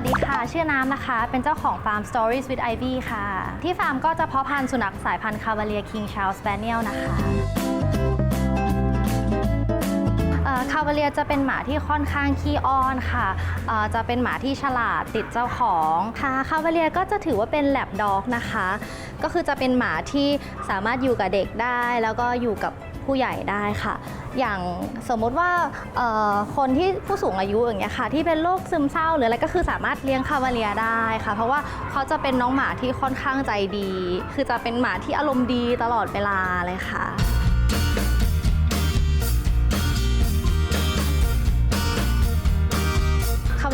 วัสดีค่ะ ชื่อน้ำนะคะ เป็นเจ้าของฟาร์ม Stories with Ivy ค่ะ ที่ฟาร์มก็จะเพาะพันธุ์สุนัขสายพันธุ์คาวาเลียคิงชา s สเปเนียลนะคะคาวาเลียจะเป็นหมาที่ค่อนข้างขี้อ้อนค่ะ จะเป็นหมาที่ฉลาดติดเจ้าของค่ะคาวาเลียก็จะถือว่าเป็นแลบด็อกนะคะ ก็คือจะเป็นหมาที่สามารถอยู่กับเด็กได้ แล้วก็อยู่กับ ผู้ใหญ่ได้ค่ะ อย่างสมมุติว่าคนที่ผู้สูงอายุอย่างเงี้ยค่ะ ที่เป็นโรคซึมเศร้าหรืออะไรก็คือสามารถเลี้ยงคาวาเลียได้ค่ะ เพราะว่าเขาจะเป็นน้องหมาที่ค่อนข้างใจดี คือจะเป็นหมาที่อารมณ์ดีตลอดเวลาเลยค่ะ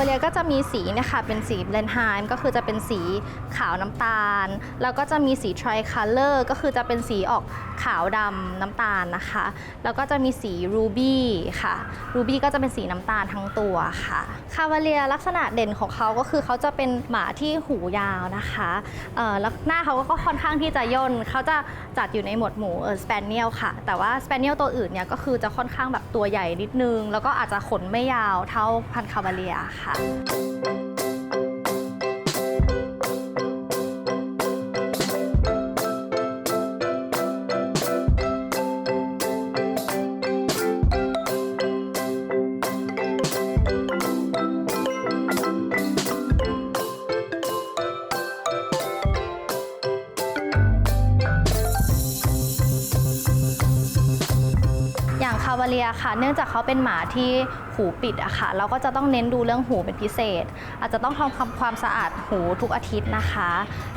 เลียก็จะมีสีเนะคะเป็นสีเบลนไฮม์ก็คือจะเป็นสีขาวน้ำตาล แล้วก็จะมีสีทริคัลเลอร์ก็คือจะเป็นสีออกขาวดำน้ำตาลนะคะ แล้วก็จะมีสีรูบี้ค่ะรูบี้ก็จะเป็นสีน้ำตาลทั้งตัวค่ะคาวาเลียลักษณะเด่นของเขาก็คือเขาจะเป็นหมาที่หูยาวนะคะเออแล้วหน้าเขาก็ค่อนข้างที่จะย่นเขาจะจัดอยู่ในหมวดหมู่เออสเปนเนียลค่ะ แต่ว่าสเปนเนียลตัวอื่นเนี่ยก็คือจะค่อนข้างแบบตัวใหญ่นิดนึง แล้วก็อาจจะขนไม่ยาวเท่าพันคาวาเลียค่ะอางคาวาเลียค่ะ เนื่องจากเขาเป็นหมาที่หูปิดอะค่ะ เราก็จะต้องเน้นดูเรื่องหูเป็นพิเศษ อาจจะต้องทำความความสะอาดหูทุกอาทิตย์นะคะ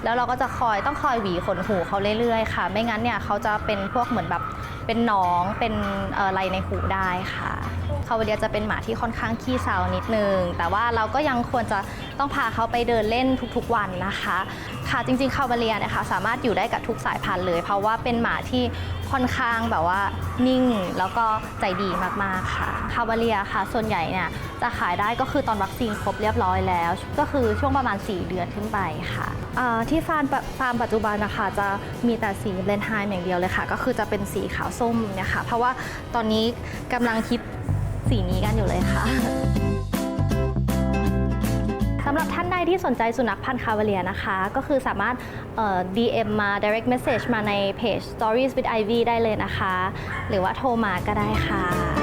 แล้วเราก็จะคอยต้องคอยหวีขนหูเขาเรื่อยๆค่ะ ไม่งั้นเนี่ยเขาจะเป็นพวกเหมือนแบบเป็นหนองเป็นอ่อไรในหูได้ค่ะคาวาเลียจะเป็นหมาที่ค่อนข้างขี้เศร้านิดนึง แต่ว่าเราก็ยังควรจะต้องพาเขาไปเดินเล่นทุกๆวันนะคะ ค่ะจริงๆคาวาเลียนะคะสามารถอยู่ได้กับทุกสายพันธุ์เลย เพราะว่าเป็นหมาที่ ค่อนข้างแบบว่านิ่งแล้วก็ใจดีมากๆค่ะคาวาเลียค่ะ ส่วนใหญ่เนี่ยจะขายได้ก็คือตอนวัคซีนครบเรียบร้อยแล้ว ก็คือช่วงประมาณ 4 เดือนขึ้นไปค่ะที่ฟาร์มปะฟาร์มปัจจุบันนะคะจะมีแต่สีเลนไฮม์อย่างเดียวเลยค่ะ ก็คือจะเป็นสีขาวส้มเนี่ยค่ะเพราะว่าตอนนี้กำลังคิดสีนี้กันอยู่เลยค่ะ สำหรับท่านใดที่สนใจสุนัขพันธุ์คาวาเลียนะคะ ก็คือสามารถเอ่อ DM มา direct message มาในเพจ Stories with Ivy ได้เลยนะคะ หรือว่าโทรมาก็ได้ค่ะ